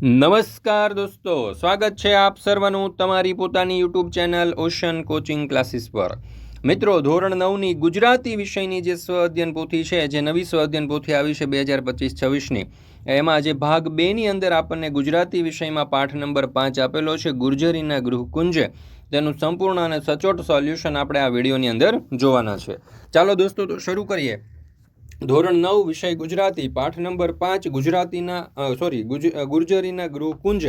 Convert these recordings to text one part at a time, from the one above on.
નમસ્કાર દોસ્તો, સ્વાગત છે આપ સર્વનું તમારી પોતાની YouTube channel ocean coaching classes પર. મિત્રો, ધોરણ નવની ગુજરાતી વિષયની જે સ્વ અધ્યયન પોથી છે, જે નવી સ્વ અધ્યયન પોથી આવી છે બે હજાર પચીસ છવ્વીસની, એમાં જે ભાગ બેની અંદર આપણને ગુજરાતી વિષયમાં પાઠ નંબર પાંચ આપેલો છે, ગુર્જરીના ગૃહકુંજે. તેનું સંપૂર્ણ અને સચોટ સોલ્યુશન આપણે આ વિડીયોની અંદર જોવાના છે. ચાલો દોસ્તો, તો શરૂ કરીએ. ધોરણ નવ, વિષય ગુજરાતી, પાઠ નંબર પાંચ, ગુજરાતીના સોરી ગુર્જરીના ગૃહકુંજ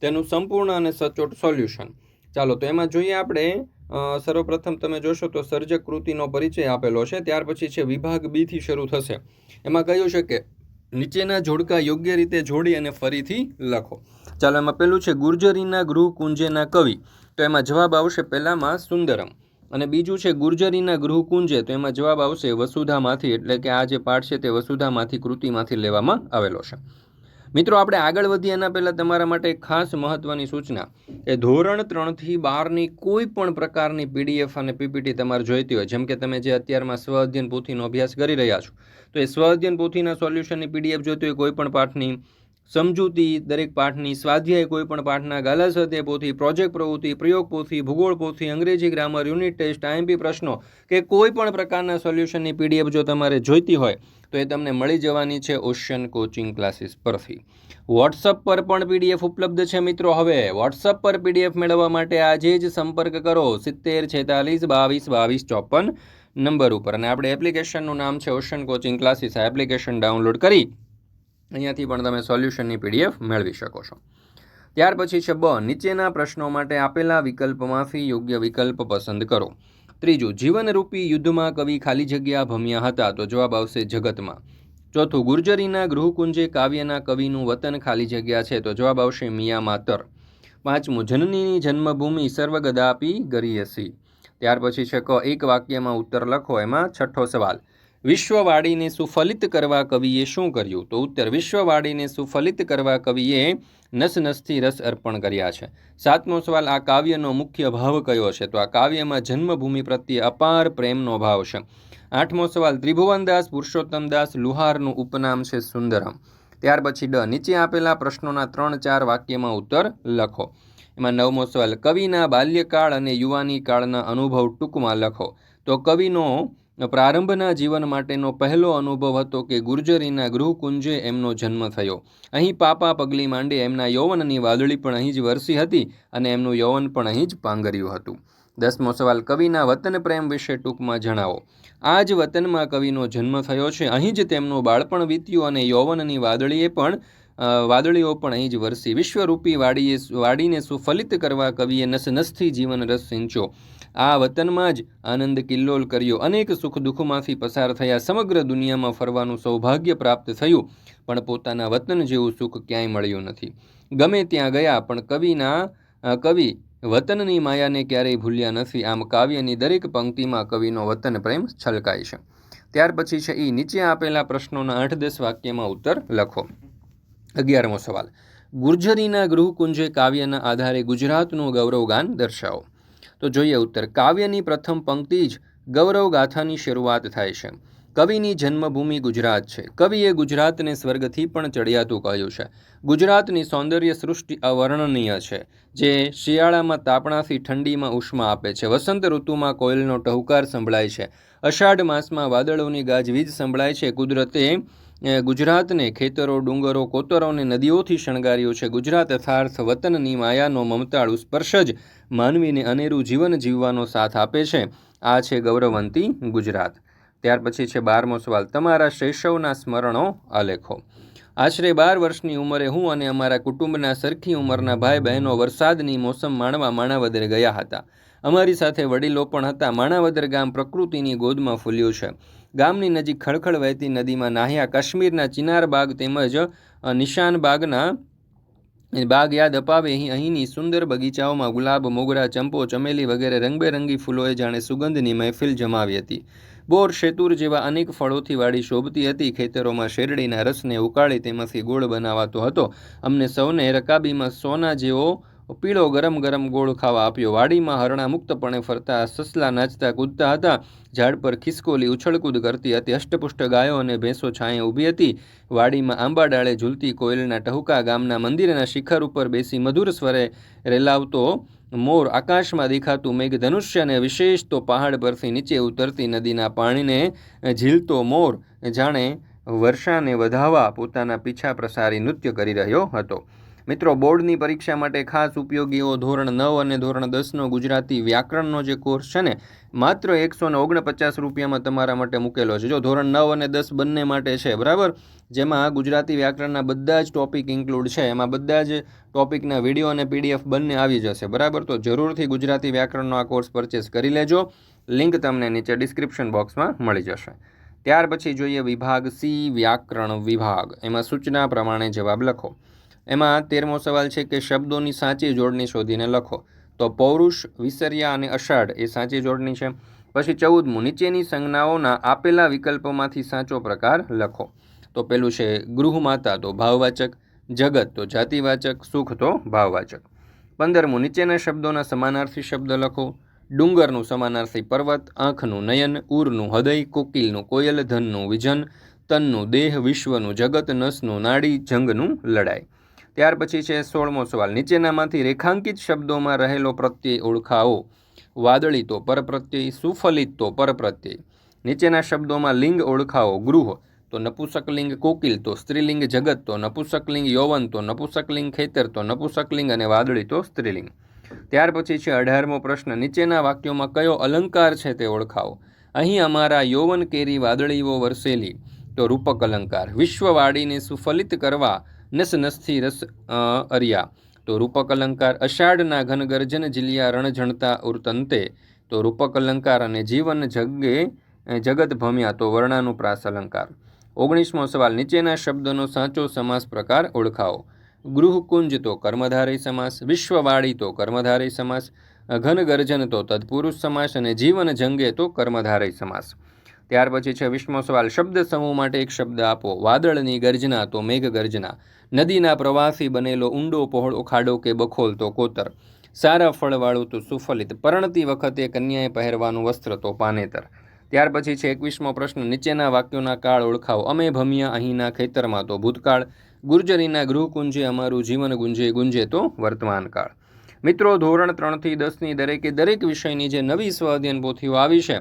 તેનું સંપૂર્ણ અને સચોટ સોલ્યુશન. ચાલો, તો એમાં જોઈએ આપણે સર્વપ્રથમ તમે જોશો તો સર્જક કૃતિનો પરિચય આપેલો છે, ત્યાર પછી છે વિભાગ બીથી શરૂ થશે. એમાં કહ્યું છે કે નીચેના જોડકા યોગ્ય રીતે જોડી અને ફરીથી લખો. ચાલો, એમાં પેલું છે ગુર્જરીના ગૃહકુંજેના કવિ. તો એમાં જવાબ આવશે પહેલામાં સુંદરમ. અને બીજું છે, ગુર્જરીના ગૃહકુંજે, તો એમાં જવાબ આવશે વસુધામાંથી, એટલે કે આ જે પાઠ છે તે વસુધામાંથી કૃતિમાંથી લેવામાં આવેલો છે. મિત્રો, આપણે આગળ વધીએ એના પહેલાં તમારા માટે ખાસ મહત્ત્વની સૂચના. એ ધોરણ ત્રણથી બારની કોઈ પણ પ્રકારની પીડીએફ અને પીપીટી તમારે જોઈતી હોય, જેમ કે તમે જે અત્યારમાં સ્વ અધ્યયન પોથીનો અભ્યાસ કરી રહ્યા છો, તો એ સ્વ અધ્યયન પોથીના સોલ્યુશનની પીડીએફ જોઈતી હોય, કોઈ પણ પાઠની સમજૂતી, દરેક પાઠની સ્વાધ્યાય કોઈ પણ પાઠના ગાલા સ્વાધ્યાય પોથી પ્રોજેક્ટ પ્રવૃત્તિ, પ્રયોગ પોથી, ભૂગોળ પોથી, અંગ્રેજી ગ્રામર યુનિટ ટેસ્ટ આઈએમપી પ્રશ્નો કે કોઈ પણ પ્રકારના સોલ્યુશનની પીડીએફ જો તમારે જોઈતી હોય, તો એ તમને મળી જવાની છે ઓશિયન કોચિંગ ક્લાસીસ પરથી. વોટ્સઅપ પર પણ પીડીએફ ઉપલબ્ધ છે મિત્રો. હવે વોટ્સઅપ પર પીડીએફ મેળવવા માટે આજે જ સંપર્ક કરો. સિત્તેર, છેતાલીસ, બાવીસ બાવીસ, ચોપન નંબર ઉપર. અને આપણે એપ્લિકેશનનું નામ છે ઓશન કોચિંગ ક્લાસીસ આ એપ્લિકેશન ડાઉનલોડ કરી અહીંયાથી પણ તમે સોલ્યુશનની પીડીએફ મેળવી શકો છો. ત્યાર પછી છે બ, નીચેના પ્રશ્નો માટે આપેલા વિકલ્પમાંથી યોગ્ય વિકલ્પ પસંદ કરો. ત્રીજું, જીવનરૂપી યુદ્ધમાં કવિ ખાલી જગ્યા ભમ્યા હતા તો જવાબ આવશે જગતમાં. ચોથું, ગુર્જરીના ગૃહકુંજે કાવ્યના કવિનું વતન ખાલી જગ્યા છે તો જવાબ આવશે મિયા માતર. પાંચમું, જનનીની જન્મભૂમિ સર્વગદાપી ગરીયસી. ત્યાર પછી છે ક, એક વાક્યમાં ઉત્તર લખો, એમાં છઠ્ઠો સવાલ. વિશ્વવાડીને સુફલિત કરવા કવિએ શું કર્યું? તો ઉત્તર, વિશ્વવાડીને સુફલિત કરવા કવિએ નસ નસથી રસ અર્પણ કર્યા છે. સાતમો સવાલ, આ કાવ્યનો મુખ્ય ભાવ કયો છે? તો આ કાવ્યમાં જન્મભૂમિ પ્રત્યે અપાર પ્રેમનો ભાવ છે. આઠમો સવાલ, ત્રિભુવનદાસ પુરુષોત્તમદાસ લુહારનું ઉપનામ છે સુંદરમ. ત્યાર પછી ડ, નીચે આપેલા પ્રશ્નોના ત્રણ ચાર વાક્યમાં ઉત્તર લખો. એમાં નવમો સવાલ, કવિના બાલ્યકાળ અને યુવાની કાળના અનુભવ ટૂંકમાં લખો. તો કવિનો પ્રારંભના જીવન માટેનો પહેલો અનુભવ હતો કે ગુર્જરીના ગૃહકુંજે એમનો જન્મ થયો. અહીં પાપા પગલી માંડે એમના યૌવનની વાદળી પણ અહીં જ વરસી હતી અને એમનું યૌવન પણ અહીં જ પાંગર્યું હતું. દસમો સવાલ, કવિના વતન પ્રેમ વિશે ટૂંકમાં જણાવો. આ જ વતનમાં કવિનો જન્મ થયો છે. અહીં જ તેમનું બાળપણ વીત્યું અને યૌવનની વાદળીએ પણ વાદળીઓ પણ અહીં જ વરસી. વિશ્વરૂપી વાડીએ વાડીને સુફલિત કરવા કવિએ નસનસથી જીવન રસ સિંચો આ વતનમાં જ આનંદ કિલ્લોલ કર્યો. અનેક સુખ દુઃખમાંથી પસાર થયા. સમગ્ર દુનિયામાં ફરવાનું સૌભાગ્ય પ્રાપ્ત થયું, પણ પોતાના વતન જેવું સુખ ક્યાંય મળ્યું નથી. ગમે ત્યાં ગયા, પણ કવિના કવિ વતનની માયાને ક્યારેય ભૂલ્યા નથી. આમ કાવ્યની દરેક પંક્તિમાં કવિનો વતન પ્રેમ છલકાય છે. ત્યાર પછી છે એ નીચે આપેલા પ્રશ્નોના આઠ દસ વાક્યમાં ઉત્તર લખો. અગિયારમો સવાલ. ગુર્જરીના ગૃહકુંજે કાવ્યના આધારે ગુજરાતનું ગૌરવગાન દર્શાવો. તો જોઈએ ઉત્તર. કાવ્યની પ્રથમ પંક્તિ જ ગૌરવગાથાની શરૂઆત થાય છે. કવિની જન્મભૂમિ ગુજરાત છે. કવિએ ગુજરાતને સ્વર્ગથી પણ ચડિયાતું કહ્યું છે. ગુજરાતની સૌંદર્ય સૃષ્ટિ અવર્ણનીય છે, જે શિયાળામાં તાપણાથી ઠંડીમાં ઉષ્મા આપે છે. વસંત ઋતુમાં કોયલનો ટહુકાર સંભળાય છે. અષાઢ માસમાં વાદળોની ગાજવીજ સંભળાય છે. કુદરતે ગુજરાતને ખેતરો, ડુંગરો, કોતરો અને નદીઓથી શણગાર્યું છે. ગુજરાત યથાર્થ વતનની માયાનો મમતાળુ સ્પર્શ જ માનવીને અનેરું જીવન જીવવાનો સાથ આપે છે. આ છે ગૌરવંતી ગુજરાત. ત્યાર પછી છે બારમો સવાલ. તમારા શૈશવના સ્મરણો આલેખો. આશરે બાર વર્ષની ઉંમરે હું અને અમારા કુટુંબના સરખી ઉંમરના ભાઈ બહેનો વરસાદની મોસમ માણવા માણાવદર ગયા હતા. અમારી સાથે વડીલો પણ હતા. માણાવદર ગામ પ્રકૃતિની ગોદમાં ફૂલ્યું છે. ગામની નજીક ખળખળ વહેતી નદીમાં નાહ્યા. કાશ્મીરના ચિનાર બાગ તેમજ નિશાનબાગના નિશાન બાગના બાગ યાદ અપાવે. અહીં, અહીંની સુંદર બગીચાઓમાં ગુલાબ, મોગરા, ચંપો, ચમેલી વગેરે રંગબેરંગી ફૂલોએ જાણે સુગંધની મહેફિલ જમાવી હતી. બોર, શેતુર જેવા અનેક ફળોથી વાડી શોભતી હતી. ખેતરોમાં શેરડીના રસને ઉકાળી તેમાંથી ગોળ બનાવાતો હતો. અમને સૌને રકાબીમાં સોના જેવો પીળો ગરમ ગરમ ગોળ ખાવા આપ્યો. વાડીમાં હરણા મુક્તપણે ફરતા સસલા નાચતા કૂદતા હતા. ઝાડ પર ખિસકોલી ઉછળકૂદ કરતી હતી. અષ્ટપુષ્ટ ગાયો અને ભેંસો છાંયે ઊભી હતી. વાડીમાં આંબા ડાળે ઝૂલતી કોયલના ટહુકા ગામના મંદિરના શિખર ઉપર બેસી મધુર સ્વરે રેલાવતો મોર આકાશમાં દેખાતું મેઘધનુષ્યને વિશેષ તો પહાડ પરથી નીચે ઉતરતી નદીના પાણીને ઝીલતો મોર જાણે વર્ષાને વધાવવા પોતાના પીછા પ્રસારી નૃત્ય કરી રહ્યો હતો. મિત્રો, બોર્ડની પરીક્ષા માટે ખાસ ઉપયોગી એવો ધોરણ નવ અને ધોરણ દસનો ગુજરાતી વ્યાકરણનો જે કોર્સ છે ને, માત્ર એકસો ને ઓગણપચાસ રૂપિયામાં તમારા માટે મૂકેલો છે. જો ધોરણ નવ અને દસ બંને માટે છે, બરાબર? જેમાં ગુજરાતી વ્યાકરણના બધા જ ટોપિક ઇન્ક્લુડ છે. એમાં બધા જ ટોપિકના વીડિયો અને પીડીએફ બંને આવી જશે, બરાબર? તો જરૂરથી ગુજરાતી વ્યાકરણનો આ કોર્સ પરચેસ કરી લેજો. લિંક તમને નીચે ડિસ્ક્રિપ્શન બોક્સમાં મળી જશે. ત્યાર પછી જોઈએ વિભાગ સી, વ્યાકરણ વિભાગ. એમાં સૂચના પ્રમાણે જવાબ લખો. એમાં તેરમો સવાલ છે કે શબ્દોની સાચી જોડણી શોધીને લખો. તો પૌરુષ, વિસર્યા અને અષાઢ એ સાચી જોડણી છે. પછી ચૌદમું નીચેની સંજ્ઞાઓના આપેલા વિકલ્પોમાંથી સાચો પ્રકાર લખો. તો પેલું છે ગૃહમાતા તો ભાવવાચક, જગત તો જાતિવાચક, સુખ તો ભાવવાચક. પંદરમું નીચેના શબ્દોના સમાનાર્થી શબ્દ લખો. ડુંગરનું સમાનાર્થી પર્વત, આંખનું નયન ઉરનું હૃદય, કોકિલનું કોયલ, ધનનું વિજન, તનનું દેહ, વિશ્વનું જગત, નસનું નાડી, જંગનું લડાઈ. ત્યાર પછી છે સોળમો સવાલ. નીચેનામાંથી રેખાંકિત શબ્દોમાં રહેલો પ્રત્યય ઓળખાવો. વાદળી તો પરપ્રત્યય, સુફલિત તો પરપ્રત્યય. નીચેના શબ્દોમાં લિંગ ઓળખાવો, ગૃહ તો નપુસકલિંગ કોકિલ તો સ્ત્રીલિંગ, જગત તો નપુસકલિંગ યૌવન તો નપુસકલિંગ ખેતર તો નપુસકલિંગ અને વાદળી તો સ્ત્રીલિંગ. ત્યાર પછી છે અઢારમો પ્રશ્ન. નીચેના વાક્યોમાં કયો અલંકાર છે તે ઓળખાવો? અહીં અમારા યૌવન કેરી વાદળીઓ વરસેલી. તો રૂપક અલંકાર. વિશ્વવાડીને સુફલિત કરવા નસ નસથી રસ અરિયા. તો રૂપક અલંકાર અષાઢના ઘન ગર્જન જીલિયા રણઝણતા ઉર્તંતે. તો રૂપક અલંકાર અને જીવન જગે જગત ભમ્યા. તો વર્ણાનુપ્રાસ અલંકાર. ઓગણીસમો સવાલ, નીચેના શબ્દનો સાચો સમાસ પ્રકાર ઓળખાવો. ગૃહકુંજ તો કર્મધારય સમાસ, વિશ્વવાળી તો કર્મધારય સમાસ ઘન ગર્જન તો તત્પુરુષ સમાસ અને જીવન જંગે તો કર્મધારય સમાસ. ત્યાર પછી છે વિશ્વમો સવાલ, શબ્દ સમૂહ માટે એક શબ્દ આપો. વાદળની ગર્જના તો મેઘ ગર્જના નદીના પ્રવાસી બનેલો ઊંડો પહોળો ખાડો કે બખોલ તો કોતર. સારા ફળવાળું તો સુફલિત. પરણતી વખતે કન્યાએ પહેરવાનું વસ્ત્ર તો પાનેતર. ત્યાર પછી છે એકવીસમો પ્રશ્ન. નીચેના વાક્યોના કાળ ઓળખાવો. અમે ભમ્યા અહીંના ખેતરમાં તો ભૂતકાળ. ગુર્જરીના ગૃહકુંજે અમારું જીવન ગુંજે ગુંજે તો વર્તમાન કાળ મિત્રો, ધોરણ ત્રણથી દસની દરેકે દરેક વિષયની જે નવી સ્વ અધ્યયન પોથીઓ આવી છે,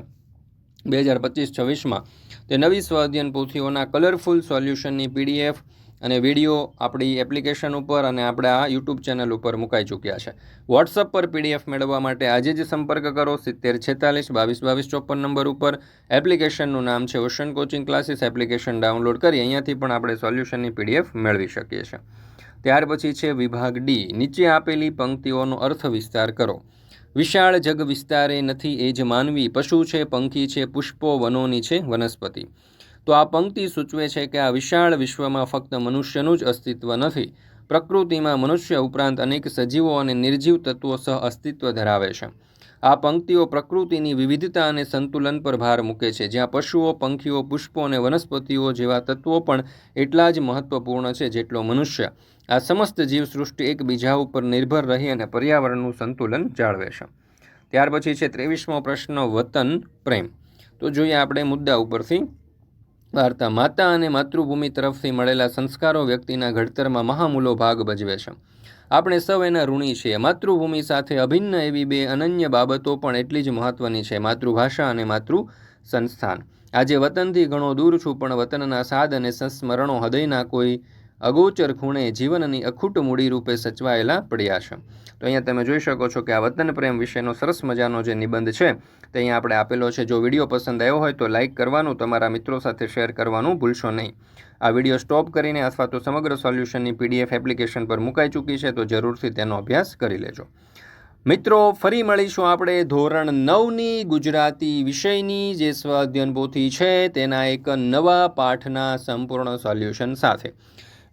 બે હજાર પચીસ છવ્વીસમાં, તે નવી સ્વ અધ્યયન પોથીઓના કલરફુલ સોલ્યુશનની પીડીએફ અને વીડિયો આપણી એપ્લિકેશન ઉપર અને આપણા યુટ્યુબ ચેનલ ઉપર મુકાઈ ચૂક્યા છે. વોટ્સઅપ પર પીડીએફ મેળવવા માટે આજે જ સંપર્ક કરો સિત્તેર છેતાલીસ બાવીસ બાવીસ ચોપન નંબર ઉપર. એપ્લિકેશનનું નામ છે ocean coaching classes application download કરી અહીંયાથી પણ આપણે સોલ્યુશનની પીડીએફ મેળવી શકીએ છીએ. ત્યાર પછી છે વિભાગ ડી નીચે આપેલી પંક્તિઓનો અર્થ વિસ્તાર કરો. વિશાળ જગ વિસ્તારે નથી એ જ માનવી. પશુ છે, પંખી છે, પુષ્પો, વનોની છે, વનસ્પતિ. તો આ પંક્તિ સૂચવે છે કે આ વિશાળ વિશ્વમાં ફક્ત મનુષ્યનું જ અસ્તિત્વ નથી, પ્રકૃતિમાં મનુષ્ય ઉપરાંત અનેક સજીવો અને નિર્જીવ તત્વો સહ અસ્તિત્વ ધરાવે છે. આ પંક્તિઓ પ્રકૃતિની વિવિધતા અને સંતુલન પર ભાર મૂકે છે, જ્યાં પશુઓ, પંખીઓ, પુષ્પો અને વનસ્પતિઓ જેવા તત્વો પણ એટલા જ મહત્વપૂર્ણ છે જેટલો મનુષ્ય. આ સમસ્ત જીવસૃષ્ટિ એકબીજા ઉપર નિર્ભર રહી અને પર્યાવરણનું સંતુલન જાળવે છે. ત્યાર પછી છે ત્રેવીસમો પ્રશ્ન, વતન, પ્રેમ. તો જોઈએ આપણે મુદ્દા ઉપરથી. વાર્તા માતા અને માતૃભૂમિ તરફથી મળેલા સંસ્કારો વ્યક્તિના ઘડતરમાં મહામૂલો ભાગ ભજવે છે. આપણે સૌ એના ઋણી છીએ. માતૃભૂમિ સાથે અભિન્ન એવી બે અનન્ય બાબતો પણ એટલી જ મહત્ત્વની છે. માતૃભાષા અને માતૃ સંસ્થાન આજે વતનથી ઘણો દૂર છું, પણ વતનના સાદ અને સંસ્મરણો હૃદયના કોઈ અગોચર ખૂણે જીવનની અખૂટ મૂડી રૂપે સચવાયેલા પડ્યા છે. તો અહીંયા તમે જોઈ શકો છો કે આ વતન પ્રેમ વિશેનો સરસ મજાનો જે નિબંધ છે, તે અહીંયા આપણે આપેલો છે. જો વીડિયો પસંદ આવ્યો હોય તો લાઇક કરવાનું, તમારા મિત્રો સાથે શેર કરવાનું ભૂલશો નહીં. આ વીડિયો સ્ટોપ કરીને અથવા તો સમગ્ર સોલ્યુશનની પીડીએફ એપ્લિકેશન પર મુકાઈ ચૂકી છે તો જરૂરથી તેનો અભ્યાસ કરી લેજો. મિત્રો, ફરી મળીશું આપણે ધોરણ નવની ગુજરાતી વિષયની, જે સ્વ અધ્યયન પોથી છે, તેના એક નવા પાઠના સંપૂર્ણ સોલ્યુશન સાથે.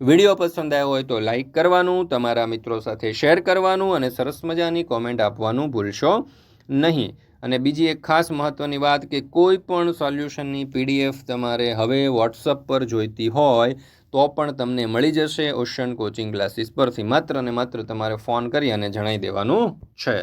વીડિયો પસંદ આવ્યો હોય તો લાઈક કરવાનું, તમારા મિત્રો સાથે શેર કરવાનું અને સરસ મજાની કોમેન્ટ આપવાનું ભૂલશો નહીં. અને બીજી એક ખાસ મહત્ત્વની વાત કે કોઈ પણ સોલ્યુશનની પીડીએફ તમારે હવે વોટ્સઅપ પર જોઈતી હોય તો પણ તમને મળી જશે ઓશન કોચિંગ ક્લાસીસ પરથી માત્ર ને માત્ર તમારે ફોન કરી અને જણાવી દેવાનું છે.